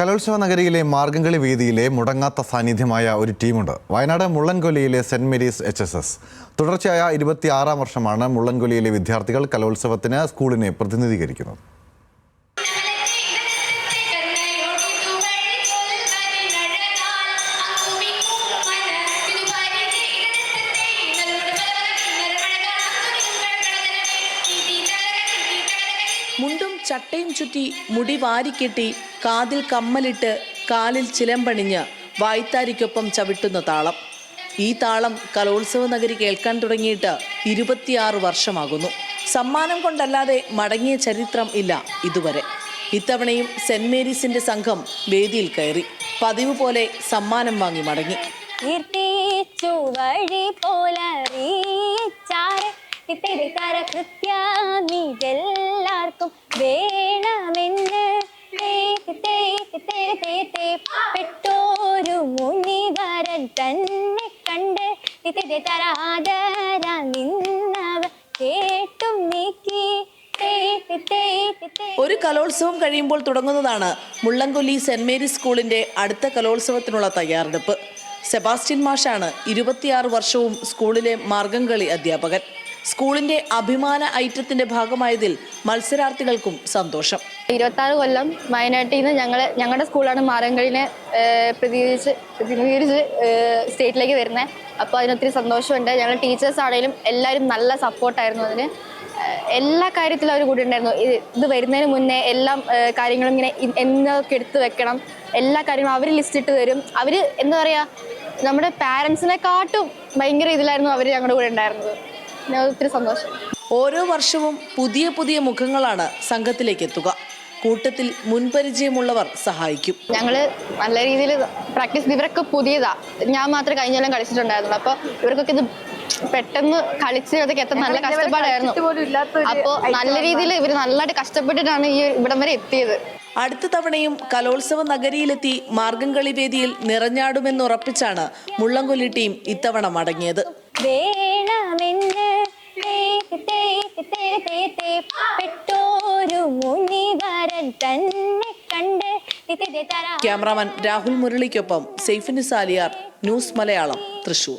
കലോത്സവ നഗരിയിലെ മാർഗംകളി വീതിയിലെ മുടങ്ങാത്ത സാന്നിധ്യമായ ഒരു ടീമുണ്ട്. Wayanad മുള്ളൻകൊല്ലിയിലെ Saint Mary's H S S. തുടർച്ചയായ ഇരുപത്തിയാറാം വർഷമാണ് മുള്ളൻകൊല്ലിയിലെ വിദ്യാർത്ഥികൾ കലോത്സവത്തിന് സ്കൂളിനെ പ്രതിനിധീകരിക്കുന്നത്. മുണ്ടും ചട്ടയും ചുറ്റി മുടി വാരിക്കെട്ടി കാതിൽ കമ്മലിട്ട് കാലിൽ ചിലമ്പണിഞ്ഞ് വായ്ത്താരിക്കൊപ്പം ചവിട്ടുന്ന താളം. ഈ താളം കലോത്സവ നഗരി കേൾക്കാൻ തുടങ്ങിയിട്ട് ഇരുപത്തിയാറ് വർഷമാകുന്നു. സമ്മാനം കൊണ്ടല്ലാതെ മടങ്ങിയ ചരിത്രം ഇല്ല ഇതുവരെ. ഇത്തവണയും സെന്റ് മേരീസിന്റെ സംഘം വേദിയിൽ കയറി. പതിവ് പോലെ സമ്മാനം വാങ്ങി മടങ്ങി. പോലറിയിച്ചാറ്. തിര കൃത്യമിതെല്ലാവർക്കും വേണമെന്ന് തന്നെ കണ്ട് തരാതര നിന്നവ കേട്ടും നീക്കി. ഒരു കലോത്സവം കഴിയുമ്പോൾ തുടങ്ങുന്നതാണ് മുള്ളംകൊല്ലി സെന്റ് മേരീസ് സ്കൂളിന്റെ അടുത്ത കലോത്സവത്തിനുള്ള തയ്യാറെടുപ്പ്. സെബാസ്റ്റ്യൻ മാഷാണ് ഇരുപത്തിയാറ് വർഷവും സ്കൂളിലെ മാർഗംകളി അധ്യാപകൻ. സ്കൂളിന്റെ അഭിമാന ഐറ്റത്തിന്റെ ഭാഗമായതിൽ മത്സരാർത്ഥികൾക്കും സന്തോഷം. ഇരുപത്താറ് കൊല്ലം വയനാട്ടിൽ നിന്ന് ഞങ്ങൾ ഞങ്ങളുടെ സ്കൂളാണ് മാറങ്കളിനെ പ്രതിനിധീകരിച്ച് പ്രതിനിധീകരിച്ച് സ്റ്റേറ്റിലേക്ക് വരുന്നത് അപ്പോൾ അതിനൊത്തിരി സന്തോഷമുണ്ട്. ഞങ്ങൾ ടീച്ചേഴ്സ് ആണെങ്കിലും എല്ലാവരും നല്ല സപ്പോർട്ടായിരുന്നു അതിന്. എല്ലാ കാര്യത്തിലും അവർ കൂടെ ഉണ്ടായിരുന്നു. ഇത് വരുന്നതിന് മുന്നേ എല്ലാം കാര്യങ്ങളും ഇങ്ങനെ എന്നൊക്കെ എടുത്ത് വെക്കണം. എല്ലാ കാര്യങ്ങളും അവർ ലിസ്റ്റ് ഇട്ട് തരും. അവർ എന്താ പറയുക നമ്മുടെ പാരൻസിനെക്കാട്ടും ഭയങ്കര ഇതിലായിരുന്നു അവർ ഞങ്ങളുടെ കൂടെ ഉണ്ടായിരുന്നത്. ഒത്തിരി സന്തോഷം. ഓരോ വർഷവും പുതിയ പുതിയ മുഖങ്ങളാണ് സംഘത്തിലേക്ക് എത്തുക. കൂട്ടത്തിൽ മുൻപരിചയമുള്ളവർ സഹായിക്കും ഞങ്ങൾ നല്ല രീതിയിൽ പ്രാക്ടീസ് ഇവരൊക്കെ പുതിയതാ ഞാൻ മാത്രമേ കഴിഞ്ഞ എല്ലാം കളിച്ചിട്ടുണ്ടായിരുന്നുള്ളൂ അപ്പോൾ ഇവർക്കൊക്കെ ഇത് പെട്ടെന്ന് കളിച്ച് അതൊക്കെ എത്ര നല്ല കഷ്ടപ്പാടായിരുന്നു അപ്പോൾ നല്ല രീതിയിൽ ഇവർ നല്ലതായിട്ട് കഷ്ടപ്പെട്ടിട്ടാണ് ഈ ഇവിടം വരെ എത്തിയത് അടുത്ത തവണയും കലോത്സവ നഗരിയിലെത്തി മാർഗം കളി വേദിയിൽ നിറഞ്ഞാടുമെന്നുറപ്പിച്ചാണ് മുള്ളംകൊല്ലി ടീം ഇത്തവണ മടങ്ങിയത് വേണമെന്ന് തേ- തന്നെ കണ്ട് ക്യാമറാമാൻ രാഹുൽ മുരളിക്കൊപ്പം സെയ്ഫിന് സാലിയാർ ന്യൂസ് മലയാളം തൃശൂർ.